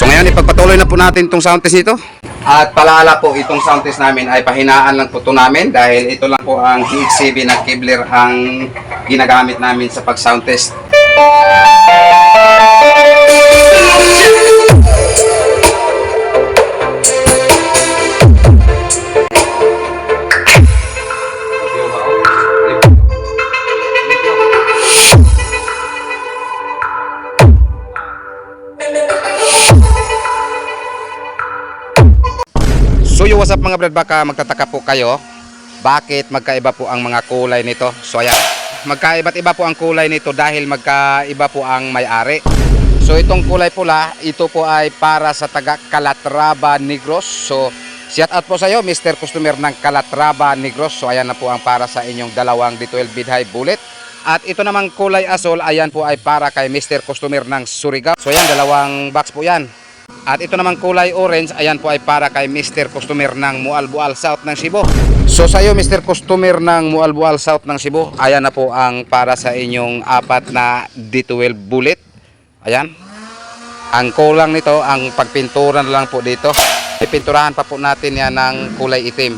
So ngayon, ipagpatuloy na po natin itong sound test nito. At paalala po, itong sound test namin ay pahinaan lang po ito namin dahil ito lang po ang DX7 na Kevlar ang ginagamit namin sa pag-sound test. Yo, what's up mga brad? Baka magtataka po kayo, bakit magkaiba po ang mga kulay nito? So ayan, magkaiba't iba po ang kulay nito dahil magkaiba po ang may-ari. So itong kulay pula, ito po ay para sa taga Calatrava Negros. So shout out po sa iyo, Mr. Customer ng Calatrava Negros. So ayan na po ang para sa inyong dalawang D12 Bid High Bullet. At ito namang kulay asol, ayan po ay para kay Mr. Customer ng Surigao. So ayan, dalawang box po yan. At ito namang kulay orange, ayan po ay para kay Mr. Customer ng Mualbual South ng Cebu. So sa iyo Mr. Customer ng Mualbual South ng Cebu, ayan na po ang para sa inyong apat na D12 bullet. Ayan. Ang kulang nito, ang pagpintura na lang po dito. Ipinturahan pa po natin yan ng kulay itim.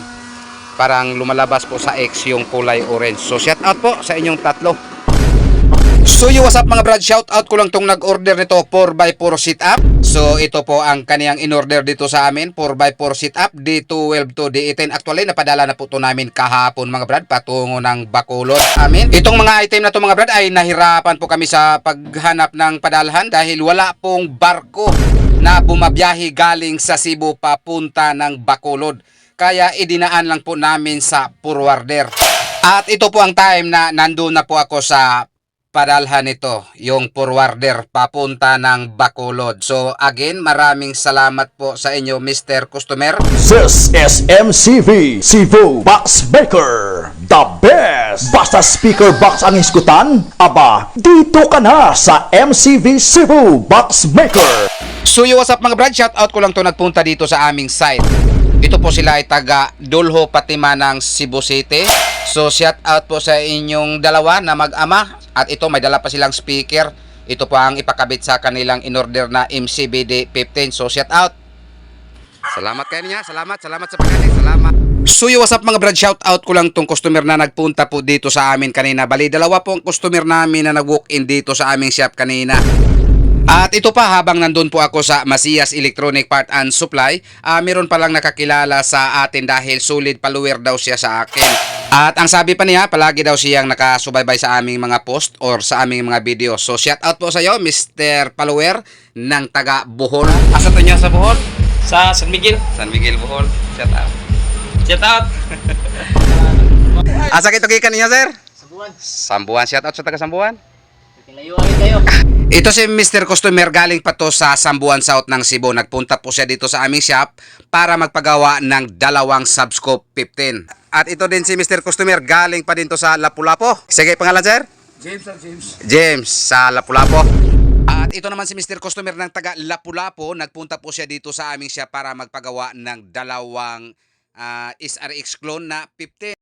Parang lumalabas po sa X yung kulay orange. So shout out po sa inyong tatlo. So yo, what's up mga brad? Shout out ko lang tong nag-order nito 4x4 sit up. So ito po ang kaniyang in-order dito sa amin 4x4 sit up D12 to D18. Actually napadala na po to namin kahapon mga brad patungo ng Bacolod. Amin. Itong mga item na to mga brad ay nahirapan po kami sa paghanap ng padalhan dahil wala pong barko na bumabiyahe galing sa Cebu papunta ng Bacolod. Kaya idinaan lang po namin sa forwarder. At ito po ang time na nandun na po ako sa padalhan nito, yung forwarder papunta ng Bacolod. So again, maraming salamat po sa inyo Mr. Customer. This is MCV Cebu Box Maker The best! Basta speaker box ang iskutan, aba, dito ka na sa MCV Cebu Box Maker So yo, what's up mga brad? Shout out ko lang to nagpunta dito sa aming site. Ito po sila ay taga Dulho Patima ng Cebu City. So shout out po sa inyong dalawa na mag-ama. At ito may dala pa silang speaker. Ito po ang ipakabit sa kanilang in-order na MCBD 15. So shout out. Salamat kayo niya. Salamat, salamat sa pagkain. Salamat. So yo, what's up mga brad? Shout out ko lang tong customer na nagpunta po dito sa amin kanina. Bali, dalawa po ang customer namin na nag-walk-in dito sa aming shop kanina. At ito pa habang nandun po ako sa Masias Electronic Part and Supply, ah, meron palang nakakilala sa atin dahil solid follower daw siya sa akin. At ang sabi pa niya, palagi daw siyang nakasubaybay sa aming mga post or sa aming mga video. So shout out po sa iyo, Mr. Follower ng taga Bohol. Asa to niya sa Bohol? Sa San Miguel. San Miguel, Bohol. Shout out. Shout out. Asa kito gikan niya, sir? Sabuan. Sambuan. Shout out sa taga Sambuan. Ito si Mr. Customer galing pa to sa Sambuan South ng Cebu. Nagpunta po siya dito sa aming shop para magpagawa ng dalawang Subscope 15. At ito din si Mr. Customer galing pa din to sa Lapu-Lapu. Sige, pangalan sir? James and James. James sa Lapu-Lapu. At ito naman si Mr. Customer ng taga Lapu-Lapu. Nagpunta po siya dito sa aming shop para magpagawa ng dalawang ah, SRX clone na 15.